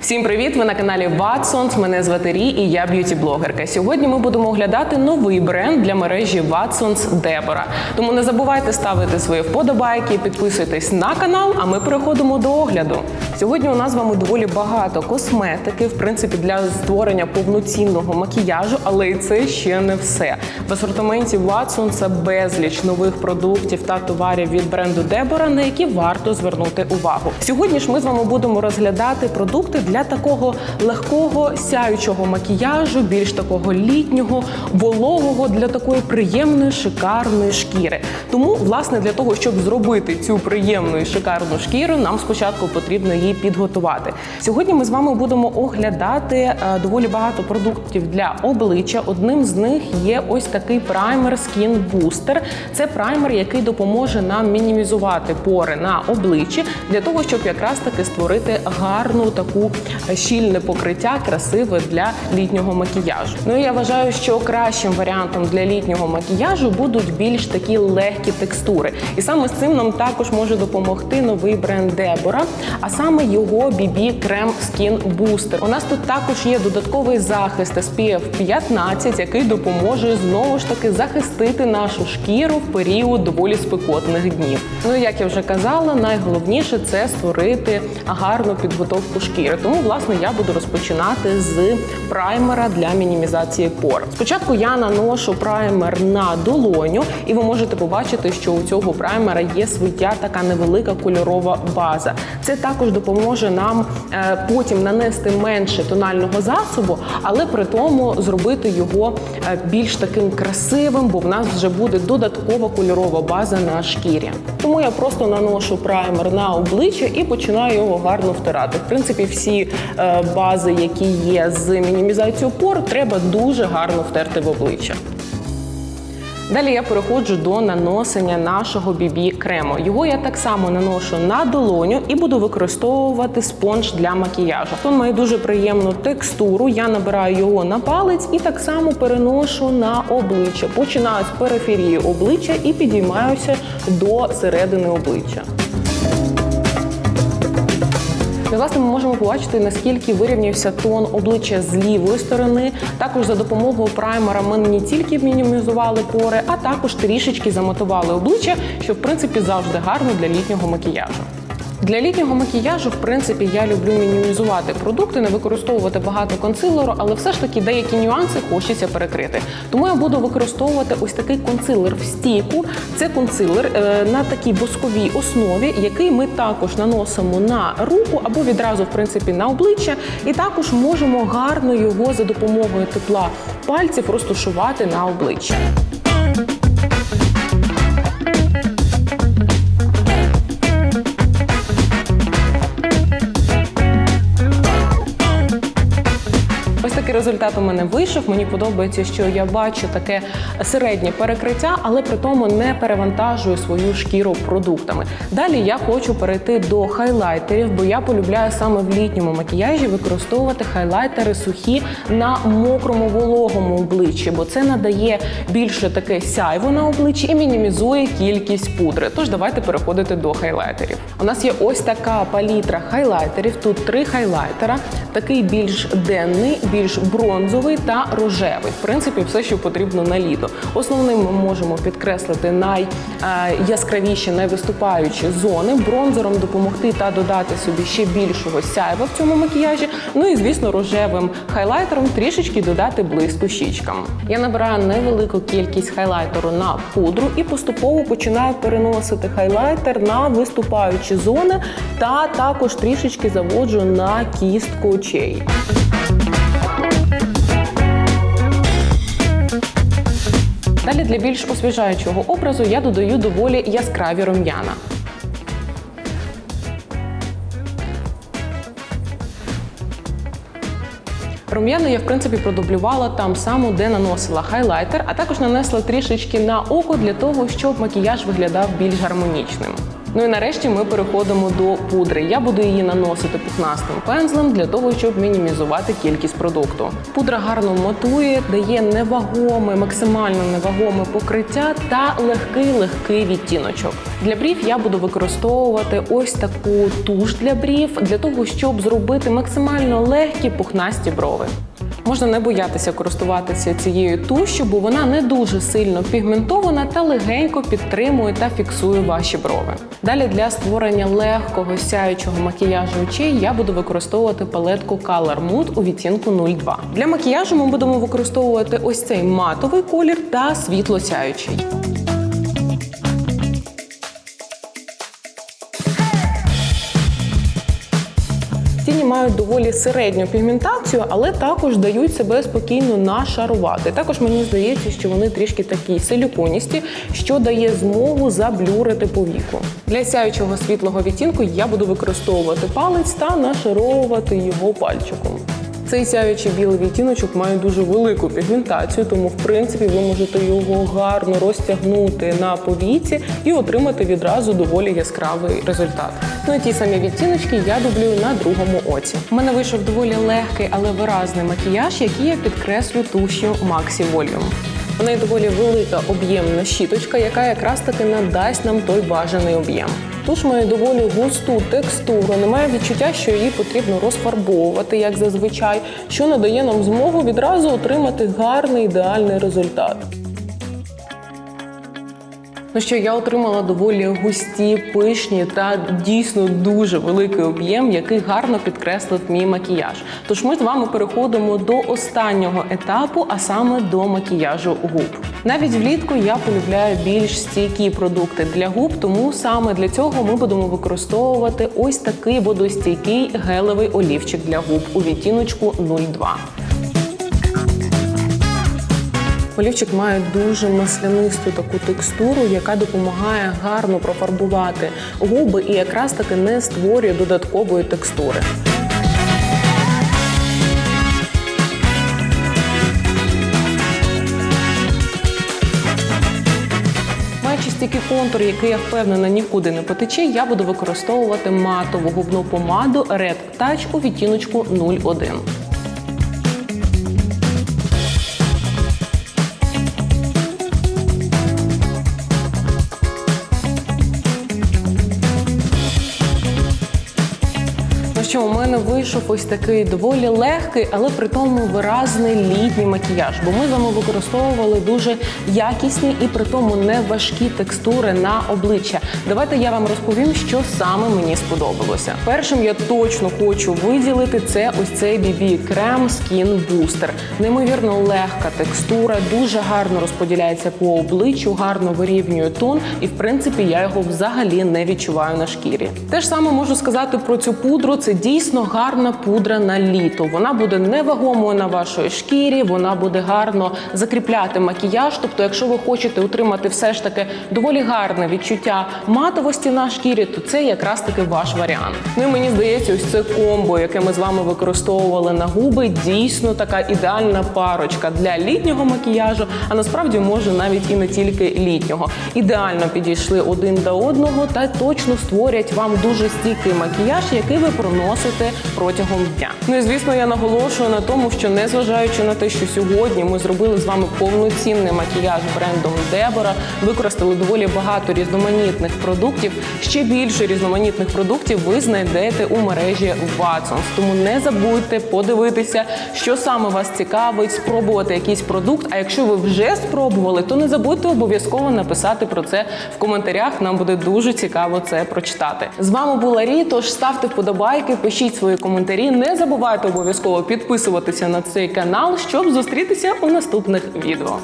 Всім привіт! Ви на каналі Watsons. Мене звати Рі і я б'юті-блогерка. Сьогодні ми будемо оглядати новий бренд для мережі Watsons Deborah. Тому не забувайте ставити свої вподобайки, підписуйтесь на канал. А ми переходимо до огляду. Сьогодні у нас з вами доволі багато косметики, в принципі, для створення повноцінного макіяжу, але і це ще не все. В асортименті Watsons безліч нових продуктів та товарів від бренду Deborah, на які варто звернути увагу. Сьогодні ж ми з вами будемо розглядати продукти для такого легкого сяючого макіяжу, більш такого літнього, вологого для такої приємної шикарної шкіри. Тому, власне, для того, щоб зробити цю приємну і шикарну шкіру, нам спочатку потрібно її підготувати. Сьогодні ми з вами будемо оглядати е, доволі багато продуктів для обличчя. Одним з них є ось такий праймер Skin Booster. Це праймер, який допоможе нам мінімізувати пори на обличчі для того, щоб якраз таки створити гарну таку щільне покриття, красиве для літнього макіяжу. Ну і я вважаю, що кращим варіантом для літнього макіяжу будуть більш такі легкі текстури. І саме з цим нам також може допомогти новий бренд Deborah, а саме його BB крем Skin Booster. У нас тут також є додатковий захист SPF 15, який допоможе знову ж таки захистити нашу шкіру в період доволі спекотних днів. Ну як я вже казала, найголовніше це створити гарну підготовку шкіри. Тому, власне, я буду розпочинати з праймера для мінімізації пор. Спочатку я наношу праймер на долоню, і ви можете побачити, що у цього праймера є своя така невелика кольорова база. Це також допоможе нам е, потім нанести менше тонального засобу, але при тому зробити його е, більш таким красивим, бо в нас вже буде додаткова кольорова база на шкірі. Тому я просто наношу праймер на обличчя і починаю його гарно втирати. В принципі, всі е, бази, які є з мінімізацією пор, треба дуже гарно втерти в обличчя. Далі я переходжу до наносення нашого BB крему. Його я так само наношу на долоню і буду використовувати спонж для макіяжу. Він має дуже приємну текстуру. Я набираю його на палець і так само переношу на обличчя. Починаю з периферії обличчя і підіймаюся до середини обличчя. І, власне, ми можемо побачити, наскільки вирівнявся тон обличчя з лівої сторони. Також за допомогою праймера ми не тільки мінімізували пори, а також трішечки замотували обличчя, що в принципі завжди гарно для літнього макіяжу. Для літнього макіяжу, в принципі, я люблю мінімізувати продукти, не використовувати багато консилеру, але все ж таки деякі нюанси хочеться перекрити. Тому я буду використовувати ось такий консилер в стійку. Це консилер е, на такій восковій основі, який ми також наносимо на руку або відразу, в принципі, на обличчя, і також можемо гарно його за допомогою тепла пальців розташувати на обличчя. Такий результат у мене вийшов. Мені подобається, що я бачу таке середнє перекриття, але при тому не перевантажую свою шкіру продуктами. Далі я хочу перейти до хайлайтерів, бо я полюбляю саме в літньому макіяжі використовувати хайлайтери сухі на мокрому вологому обличчі, бо це надає більше таке сяйво на обличчі і мінімізує кількість пудри. Тож давайте переходити до хайлайтерів. У нас є ось така палітра хайлайтерів. Тут три хайлайтера, такий більш денний, більш бронзовий та рожевий. В принципі, все, що потрібно на літо. Основним ми можемо підкреслити найяскравіші, найвиступаючі зони, бронзером допомогти та додати собі ще більшого сяйва в цьому макіяжі. Ну і звісно, рожевим хайлайтером трішечки додати блиску щічкам. Я набираю невелику кількість хайлайтеру на пудру і поступово починаю переносити хайлайтер на виступаючі зони та також трішечки заводжу на кістку очей. Для більш освіжаючого образу я додаю доволі яскраві рум'яна. Рум'яна я в принципі продублювала там само, де наносила хайлайтер, а також нанесла трішечки на око для того, щоб макіяж виглядав більш гармонічним. Ну і нарешті ми переходимо до пудри. Я буду її наносити пухнастим пензлем для того, щоб мінімізувати кількість продукту. Пудра гарно матує, дає невагоме, максимально невагоме покриття та легкий легкий відтіночок. Для брів я буду використовувати ось таку туш для брів для того, щоб зробити максимально легкі пухнасті брови. Можна не боятися користуватися цією тушю, бо вона не дуже сильно пігментована та легенько підтримує та фіксує ваші брови. Далі для створення легкого сяючого макіяжу очей я буду використовувати палетку Color Mood у відтінку 02. Для макіяжу ми будемо використовувати ось цей матовий колір та світло сяючий. Тіні мають доволі середню пігментацію, але також дають себе спокійно нашарувати. Також мені здається, що вони трішки такі силіконісті, що дає змогу заблюрити повіку. Для сяючого світлого відтінку я буду використовувати палець та нашаровувати його пальчиком. Цей сяючий білий відтіночок має дуже велику пігментацію, тому в принципі ви можете його гарно розтягнути на повіці і отримати відразу доволі яскравий результат. Ну і ті самі відтіночки я дублюю на другому оці. У мене вийшов доволі легкий, але виразний макіяж, який я підкреслю туш'ю Maxi Volume. У неї доволі велика об'ємна щіточка, яка якраз таки надасть нам той бажаний об'єм. Туш має доволі густу текстуру, немає відчуття, що її потрібно розфарбовувати, як зазвичай, що надає нам змогу відразу отримати гарний ідеальний результат. Ну що я отримала доволі густі, пишні та дійсно дуже великий об'єм, який гарно підкреслив мій макіяж. Тож ми з вами переходимо до останнього етапу, а саме до макіяжу губ. Навіть влітку я полюбляю більш стійкі продукти для губ, тому саме для цього ми будемо використовувати ось такий водостійкий гелевий олівчик для губ у відтіночку 02. Олівчик має дуже маслянисту таку текстуру, яка допомагає гарно профарбувати губи і якраз таки не створює додаткової текстури. Маючи стільки контур, який я впевнена нікуди не потече, я буду використовувати матову губну помаду Red Touch у відтіночку 01. Що, у мене вийшов ось такий доволі легкий, але при тому виразний літній макіяж. Бо ми з вами використовували дуже якісні і при тому не важкі текстури на обличчя. Давайте я вам розповім, що саме мені сподобалося. Першим я точно хочу виділити це ось цей BB крем Skin Booster. Неймовірно легка текстура, дуже гарно розподіляється по обличчю, гарно вирівнює тон, і в принципі я його взагалі не відчуваю на шкірі. Те ж саме можу сказати про цю пудру. Це дійсно гарна пудра на літо. Вона буде невагомою на вашій шкірі, вона буде гарно закріпляти макіяж. Тобто, якщо ви хочете отримати все ж таки доволі гарне відчуття матовості на шкірі, то це якраз таки ваш варіант. Ну і мені здається, ось це комбо, яке ми з вами використовували на губи, дійсно така ідеальна парочка для літнього макіяжу, а насправді може навіть і не тільки літнього. Ідеально підійшли один до одного та точно створять вам дуже стійкий макіяж, який ви проносите протягом дня. Ну і звісно, я наголошую на тому, що незважаючи на те, що сьогодні ми зробили з вами повноцінний макіяж брендом Дебора, використали доволі багато різноманітних продуктів. Ще більше різноманітних продуктів ви знайдете у мережі Watsons. Тому не забудьте подивитися, що саме вас цікавить, спробувати якийсь продукт. А якщо ви вже спробували, то не забудьте обов'язково написати про це в коментарях. Нам буде дуже цікаво це прочитати. З вами була Рі, тож ставте вподобайки, пишіть свої коментарі. Не забувайте обов'язково підписуватися на цей канал, щоб зустрітися у наступних відео.